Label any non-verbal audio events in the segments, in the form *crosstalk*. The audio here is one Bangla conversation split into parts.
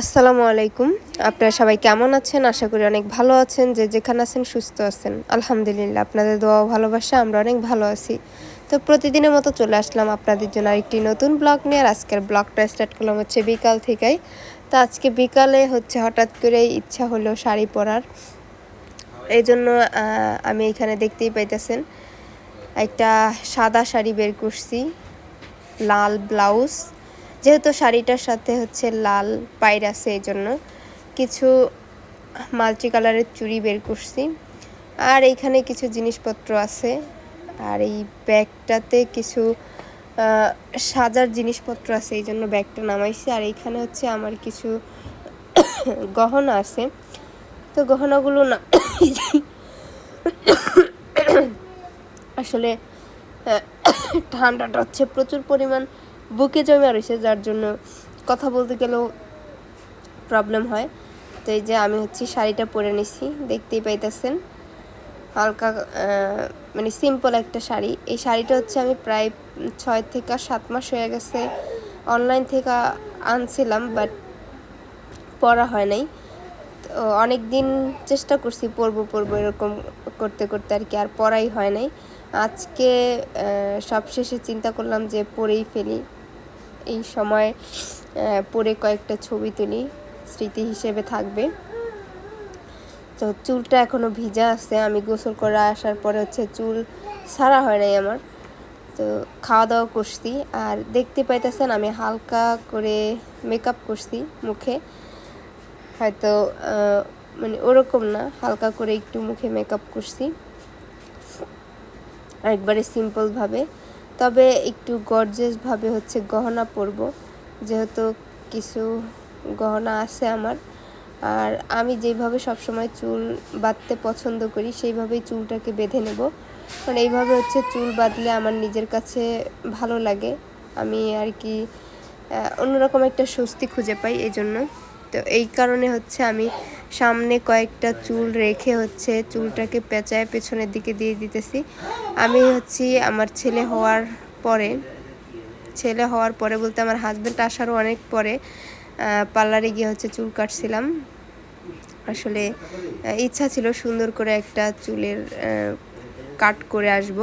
আসসালামু আলাইকুম। আপনারা সবাই কেমন আছেন? আশা করি অনেক ভালো আছেন। যে যেখানে আছেন, সুস্থ আছেন। আলহামদুলিল্লাহ, আপনাদের দোয়া ভালোবাসা, আমরা অনেক ভালো আছি। তো প্রতিদিনের মতো চলে আসলাম আপনাদের জন্য আরেকটি নতুন ব্লগ নিয়ে। আর আজকের ব্লগটা স্টার্ট করলাম হচ্ছে বিকাল থেকেই। তো আজকে বিকালে হচ্ছে হঠাৎ করে ইচ্ছা হলো শাড়ি পরার। এই জন্য আমি এখানে দেখতেই পাইতেছেন, একটা সাদা শাড়ি বের করছি, লাল ব্লাউজ। যেহেতু শাড়িটার সাথে হচ্ছে লাল পাইর আছে এই জন্য কিছু মাল্টি কালারের চুড়ি বের করছি। আর এইখানে কিছু জিনিসপত্র আছে। আর এই ব্যাগটাতে কিছু সাজার জিনিসপত্র আছে এই জন্য ব্যাগটা নামাইছি। আর এইখানে হচ্ছে আমার কিছু গহনা আছে। তো গহনাগুলো না *coughs* আসলে *coughs* ঠান্ডাটা হচ্ছে প্রচুর পরিমাণ বুকে জমে রয়েছে, যার জন্য কথা বলতে গেলেও প্রবলেম হয়। তো এই যে আমি হচ্ছে শাড়িটা পরে নিছি, দেখতেই পাইতেছেন। হালকা মানে সিম্পল একটা শাড়ি। এই শাড়িটা হচ্ছে আমি প্রায় ছয় থেকে সাত মাস হয়ে গেছে। অনলাইন থেকে আনছিলাম বাট পরা হয় নাই। অনেক দিন চেষ্টা করছি পরবো পড়ব এরকম করতে করতে আর কি, আর পড়াই হয় নাই। আজকে সবশেষে চিন্তা করলাম যে পরেই ফেলি। এই সময় পরে কয়েকটা ছবি তুলি, স্মৃতি হিসেবে থাকবে। তো চুলটা এখনও ভিজা আছে, আমি গোসল করে আসার পরে হচ্ছে চুল সারা হয় নাই আমার। তো খাওয়া দাওয়া করছি, আর দেখতে পাইতেছেন আমি হালকা করে মেকআপ করছি মুখে। হয়তো মানে ওরকম না। হালকা করে একটু মুখে মেকআপ করছি। একবারে সিম্পলভাবে তবে একটু গর্জেসভাবে হচ্ছে গহনা পরব। যেহেতু কিছু গহনা আছে আমার। আর আমি যেভাবে সবসময় চুল বাঁধতে পছন্দ করি, সেইভাবেই চুলটাকে বেঁধে নেব। কারণ এইভাবে হচ্ছে চুল বাঁধলে আমার নিজের কাছে ভালো লাগে। আমি আর কি অন্যরকম একটা স্বস্তি খুঁজে পাই এই জন্য তো এই কারণে হচ্ছে আমি সামনে কয়েকটা চুল রেখে হচ্ছে চুলটাকে পেঁচায় পেছনের দিকে দিয়ে দিতেছি। আমি হচ্ছি আমার ছেলে হওয়ার পরে, ছেলে হওয়ার পরে বলতে আমার হাজব্যান্ড আসারও অনেক পরে পার্লারে গিয়ে হচ্ছে চুল কাটছিলাম। আসলে ইচ্ছা ছিল সুন্দর করে একটা চুলের কাট করে আসব।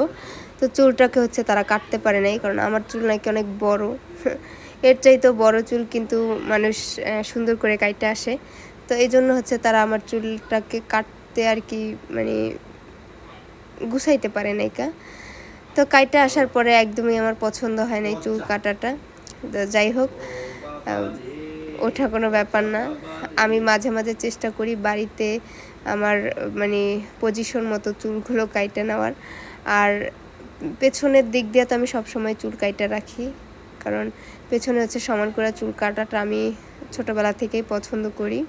তো চুলটাকে হচ্ছে তারা কাটতে পারে নাই, কারণ আমার চুল নাকি অনেক বড়। *laughs* এর চাইতেও বড় চুল কিন্তু মানুষ সুন্দর করে কাটতে আসে। তো এই জন্য হচ্ছে তারা আমার চুলটাকে কাটতে আর কি মানে গুছাইতে পারে নাই কা। তো কাইটা আসার পরে একদমই আমার পছন্দ হয় নাই চুল কাটাটা। যাই হোক ওঠা কোনো ব্যাপার না। আমি মাঝে মাঝে চেষ্টা করি বাড়িতে আমার মানে পজিশন মতো চুলগুলো কাইটে নেওয়ার। আর পেছনের দিক দিয়ে তো আমি সবসময় চুল কাইটা রাখি। কারণ পেছনে হচ্ছে সমান করে চুল কাটাটা আমি ছোটোবেলা থেকেই পছন্দ করি।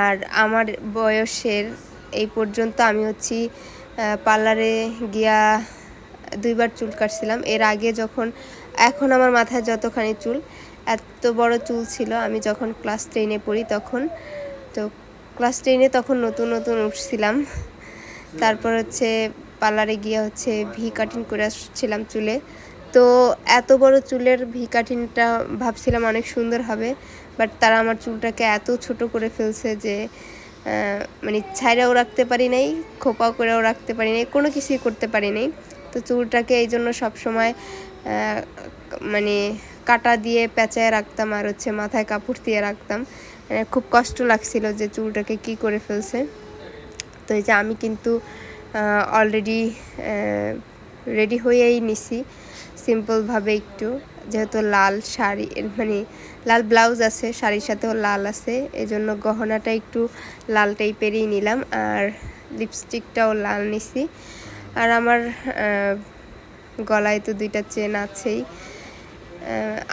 আর আমার বয়সের এই পর্যন্ত আমি হচ্ছি পার্লারে গিয়া দুইবার চুল কাটছিলাম। এর আগে যখন, এখন আমার মাথায় যতখানি চুল, এত বড় চুল ছিল, আমি যখন ক্লাস টেনে পড়ি তখন, তো ক্লাস টেনে তখন নতুন নতুন উঠছিলাম। তারপর হচ্ছে পার্লারে গিয়ে হচ্ছে ভি কাটিং করে আসছিলাম চুলে। তো এত বড় চুলের ভি কাটিংটা ভাবছিলাম অনেক সুন্দর হবে, বাট তারা আমার চুলটাকে এত ছোট করে ফেলছে যে মানে ছাইরাও রাখতে পারি নাই, খোপাও করেও রাখতে পারি নাই, কোনো কিছুই করতে পারি নাই। তো চুলটাকে এই জন্য সবসময় মানে কাটা দিয়ে পেঁচায় রাখতাম আর হচ্ছে মাথায় কাপড় দিয়ে রাখতাম। মানে খুব কষ্ট লাগছিল যে চুলটাকে কি করে ফেলছে। তো এই যে আমি কিন্তু অলরেডি রেডি হয়েই নিছি। সিম্পলভাবে একটু। যেহেতু লাল শাড়ি মানে লাল ব্লাউজ আছে, শাড়ির সাথেও লাল আছে এই জন্য গহনাটা একটু লাল টাইপেরই নিলাম। আর লিপস্টিকটাও লাল নিছি। আর আমার গলায় তো দুইটা চেন আছেই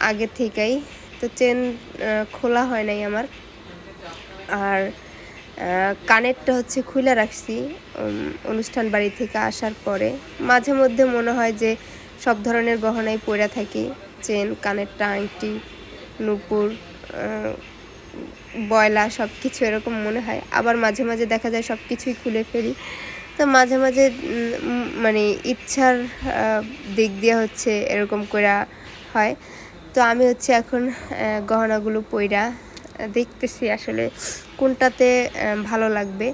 আগে থেকেই। তো চেন খোলা হয় নাই আমার। আর কানেরটা হচ্ছে খুলে রাখছি অনুষ্ঠান বাড়ি থেকে আসার পরে। মাঝে মধ্যে মনে হয় যে সব ধরনের গহনাই পরে থাকি, চেন, কানেরটা, আংটি, নুপুর বয়লা সব কিছু এরকম মনে হয়। আবার মাঝে মাঝে দেখা যায় সব কিছুই খুলে ফেলি। তো মাঝে মাঝে মানে ইচ্ছার দিক দিয়ে হচ্ছে এরকম করা হয়। তো আমি হচ্ছে এখন গহনাগুলো পইরা দেখতেছি আসলে কোনটাতে ভালো লাগবে।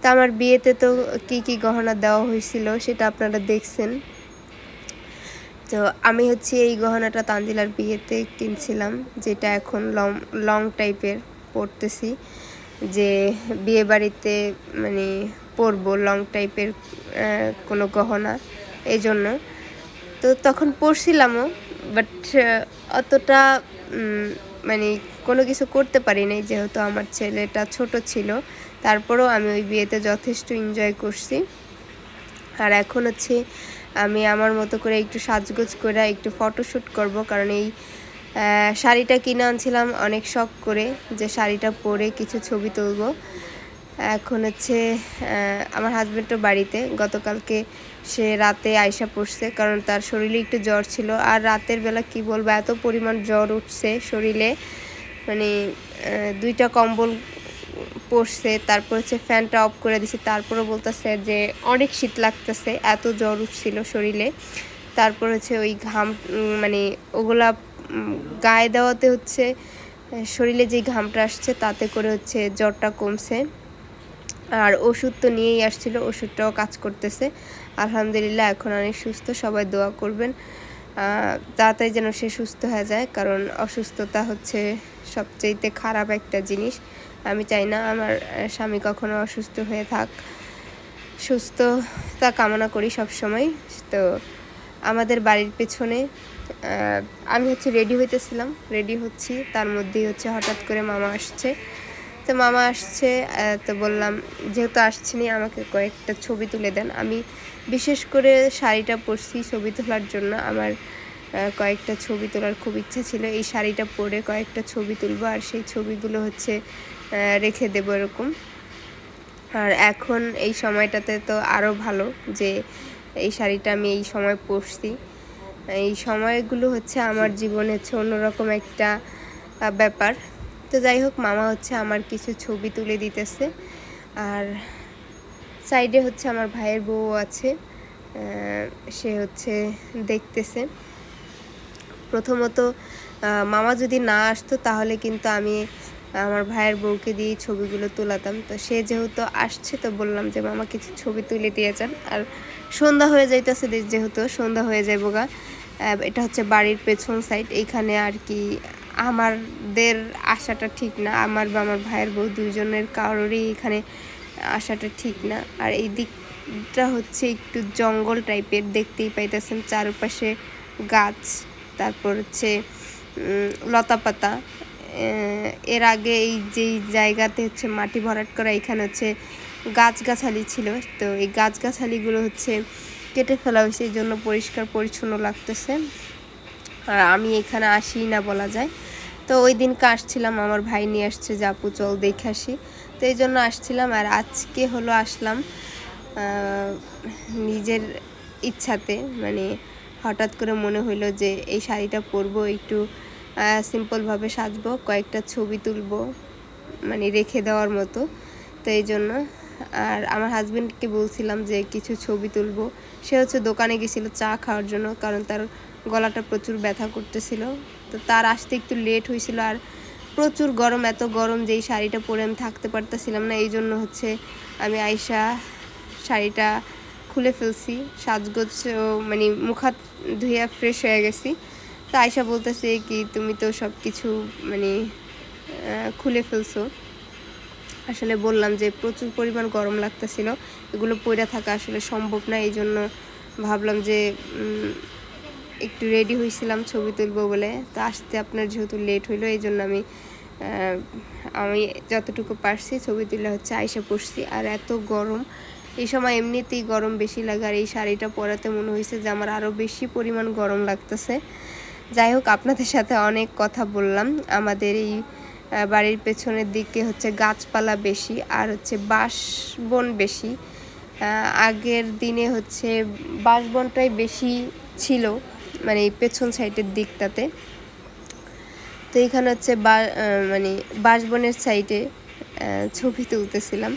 তো আমার বিয়েতে তো কি কি গহনা দেওয়া হয়েছিল সেটা আপনারা দেখছেন। তো আমি হচ্ছে এই গহনাটা তানজিলার বিয়েতে কিনছিলাম, যেটা এখন লং লং টাইপের পরতেছি। যে বিয়ে বাড়িতে মানে পরবো লং টাইপের কোনো গহনা এই জন্য তো তখন পরছিলামও, বাট অতটা মানে কোনো কিছু করতে পারি নাই, যেহেতু আমার ছেলেটা ছোট ছিল। তারপরেও আমি ওই বিয়েতে যথেষ্ট এনজয় করছি। আর এখন হচ্ছে আমি আমার মতো করে একটু সাজগোজ করে একটু ফটোশ্যুট করব, কারণ এই শাড়িটা কিনে আনছিলাম অনেক শখ করে যে শাড়িটা পরে কিছু ছবি তুলব। এখন হচ্ছে আমার হাজব্যান্ডও বাড়িতে। গতকালকে সে রাতে আয়সা পড়ছে, কারণ তার শরীরে একটু জ্বর ছিল। আর রাতের বেলা কি বলব, এত পরিমাণ জ্বর উঠছে শরীরে। মানে দুইটা কম্বল পড়ছে, তারপর হচ্ছে ফ্যানটা অফ করে দিছে। তারপরে বলতেছে যে, অনেক শীত লাগতেছে, এত জ্বর উঠছিল শরীরে। তারপর হচ্ছে ওই ঘাম মানে ওগুলা গায়ে দেওয়াতে হচ্ছে শরীরে যে ঘামটা আসছে, তাতে করে হচ্ছে জ্বরটা কমছে। আর ওষুধ তো নিয়েই আসছিল, ওষুধটাও কাজ করতেছে। আলহামদুলিল্লাহ, এখন অনেক সুস্থ, সবাই দোয়া করবেন। তাড়াতাড়ি যেন সে সুস্থ হয়ে যায়, কারণ অসুস্থতা হচ্ছে সবচেয়েতে খারাপ একটা জিনিস। আমি চাই না আমার স্বামী কখনো অসুস্থ হয়ে থাক। সুস্থতা কামনা করি সব সময় তো আমাদের বাড়ির পেছনে আমি হচ্ছে রেডি হইতেছিলাম রেডি হচ্ছি। তার মধ্যেই হচ্ছে হঠাৎ করে মামা আসছে। তো মামা আসছে তো বললাম, যেহেতু আসছেনি, আমাকে কয়েকটা ছবি তুলে দেন। আমি বিশেষ করে শাড়িটা পরছি ছবি তোলার জন্য। আমার কয়েকটা ছবি তোলার খুব ইচ্ছা ছিল। এই শাড়িটা পরে কয়েকটা ছবি তুলবো আর সেই ছবিগুলো হচ্ছে রেখে দেবো এরকম। আর এখন এই সময়টাতে তো আরও ভালো যে এই শাড়িটা আমি এই সময় পরছি। এই সময়গুলো হচ্ছে আমার জীবনে হচ্ছে অন্যরকম একটা ব্যাপার। তো যাই হোক, মামা হচ্ছে আমার কিছু ছবি তুলে দিতেছে। আর সাইডে হচ্ছে আমার ভাইয়ের বউ আছে সে হচ্ছে দেখতেছে। প্রথমত মামা যদি না আসতো তাহলে কিন্তু আমি আমার ভাইয়ের বউকে দিয়ে ছবিগুলো তোলাতাম। তো সে যেহেতু আসছে তো বললাম যে, মামা কিছু ছবি তুলে দিয়ে যান। আর সন্ধ্যা হয়ে যাইতেছে যেহেতু সন্ধ্যা হয়ে যাইব গা। এটা হচ্ছে বাড়ির পেছন সাইড। এইখানে আর কি আমাদের আশাটা ঠিক না। আমার বা আমার ভাইয়ের বউ দুজনের কারোরই এখানে আসাটা ঠিক না। আর এই দিকটা হচ্ছে একটু জঙ্গল টাইপের দেখতেই পাইতেছেন চারপাশে গাছ তারপর হচ্ছে উম, লতাপাতা এর আগে এই যেই জায়গাতে হচ্ছে মাটি ভরাট করা এখানে হচ্ছে গাছগাছালি ছিল। তো এই গাছগাছালিগুলো হচ্ছে কেটে ফেলা হয়েছে এই জন্য পরিষ্কার পরিচ্ছন্ন লাগতেছে। আর আমি এখানে আসি না বলা যায়। তো ওই দিনকে আসছিলাম, আমার ভাই নিয়ে আসছে আপু চল দেখে আসি। তো এই জন্য আসছিলাম আর আজকে হলো আসলাম নিজের ইচ্ছাতে। মানে হঠাৎ করে মনে হইল যে এই শাড়িটা পরবো, একটু সিম্পলভাবে সাজবো, কয়েকটা ছবি তুলবো মানে রেখে দেওয়ার মতো। তো এই জন্য। আর আমার হাজবেন্ডকে বলছিলাম যে কিছু ছবি তুলবো। সে হচ্ছে দোকানে গেছিল চা খাওয়ার জন্য, কারণ তার গলাটা প্রচুর ব্যথা করতেছিল। তো তার আসতে একটু লেট হয়েছিল আর প্রচুর গরম, এত গরম যে এই শাড়িটা পরে আমি থাকতে পারতেছিলাম না, এই জন্য হচ্ছে আমি আয়সা শাড়িটা খুলে ফেলছি, সাজগোজ মানে মুখাত ধুইয়া ফ্রেশ হয়ে গেছি। তো আয়সা বলতেছে কি, তুমি তো সব কিছু মানে খুলে ফেলছো। আসলে বললাম যে প্রচুর পরিমাণ গরম লাগতেছিল, এগুলো পইরা থাকা আসলে সম্ভব না, এই জন্য ভাবলাম যে একটু রেডি হয়েছিলাম ছবি তুলবো বলে। তো আসতে আপনার যেহেতু লেট হইল, এই জন্য আমি আমি যতটুকু পারছি ছবি তুলে হচ্ছে আইসা পড়ছি। আর এত গরম, এই সময় এমনিতেই গরম বেশি লাগে। আর এই শাড়িটা পরাতে মনে হয়েছে যে আমার আরও বেশি পরিমাণ গরম লাগতেছে। যাই হোক, আপনাদের সাথে অনেক কথা বললাম। আমাদের এই বাড়ির পেছনের দিকে হচ্ছে গাছপালা বেশি আর হচ্ছে বাঁশ। বন বেশি আগের দিনে হচ্ছে বাঁশবনটাই বেশি ছিল। মানে এই পেছন সাইডের দিকটাতে। তো এখানে হচ্ছে বা- মানে বাঁশবনের সাইডে ছবি তুলতেছিলাম।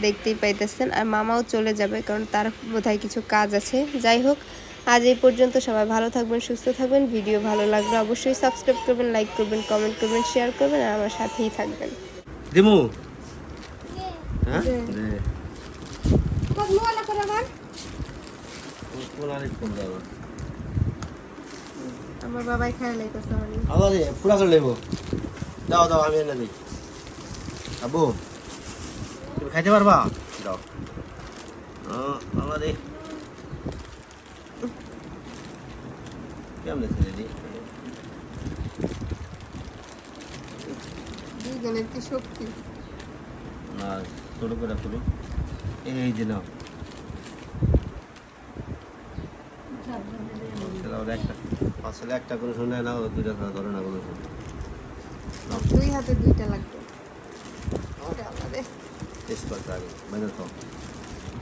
দেখতেই পাইতেছেন। আর মামাও চলে যাবে কারণ তার বোধহয় কিছু কাজ আছে। যাই হোক আজ এই পর্যন্ত সবাই ভালো থাকবেন সুস্থ থাকবেন। ভিডিও ভালো লাগলে অবশ্যই সাবস্ক্রাইব করবেন লাইক করবেন কমেন্ট করবেন শেয়ার করবেন আর আমার সাথেই থাকবেন। দিমু? হ্যাঁ? দে। দে মোবাইল করে আবার কোন আনিস কোন যাব আমার বাবাই খায় লাইতেছে আবার এ পুরা করে লেবো দাও দাও আমি এনে দিই। আবু তুমি খাইতে পারবা? দাও। আমার এ কেমন ছেলে রে দুইজনের কি শক্তি। না ছোট করো এই যে নাও ছেলে ওর একটা আসলে একটা করে শুনে নাও দুইটা করে ধরে না কোনো শুনে দুই হাতে দুইটা লাগতো ওরে আল্লাহ রে। টেস্ট করতে আগে মেনে তো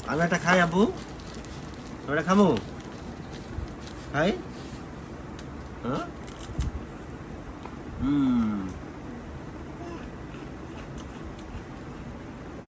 আমি একটা খাই আবু আমি একটা খামো। খাই? হ্যাঁ? হুম।